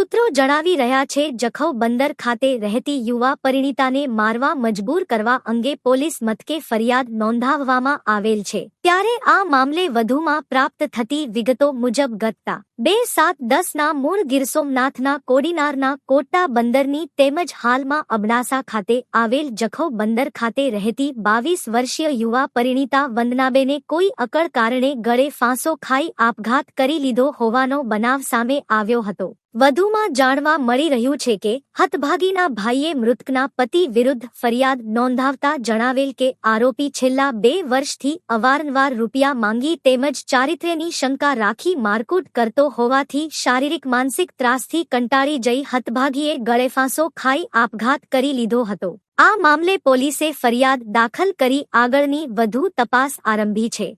સૂત્રો જણાવી રહ્યા છે, જખૌ બંદર ખાતે રહેતી યુવા પરિણીતાને મારવા મજબૂર કરવા અંગે પોલીસ મથકે ફરિયાદ નોંધાવવામાં આવેલ છે. ત્યારે આ મામલે વધુમાં પ્રાપ્ત થતી વિગતો મુજબ ગતતા બે સાત દસના મૂળ ગીર સોમનાથના કોડીનારના કોટા બંદરની તેમજ હાલમાં અબડાસા ખાતે આવેલ જખૌ બંદર ખાતે રહેતી બાવીસ વર્ષીય યુવા પરિણીતા વંદનાબેને કોઈ અકળ કારણે ગળે ફાંસો ખાઈ આપઘાત કરી લીધો હોવાનો બનાવ સામે આવ્યો હતો. વધુમાં જાણવા મળી રહ્યું છે કે હતભાગીના ભાઈએ મૃતકના પતિ વિરુદ્ધ ફરિયાદ નોંધાવતા જણાવેલ કે આરોપી છેલ્લા બે વર્ષથી અવારનવાર રૂપિયા માંગી તેમજ ચારિત્ર્યની શંકા રાખી મારકૂટ કરતો હોવાથી શારીરિક માનસિક ત્રાસથી કંટાળી જઈ હતભાગીએ ગળેફાંસો ખાઈ આપઘાત કરી લીધો હતો. આ મામલે પોલીસે ફરિયાદ દાખલ કરી આગળની વધુ તપાસ આરંભી છે.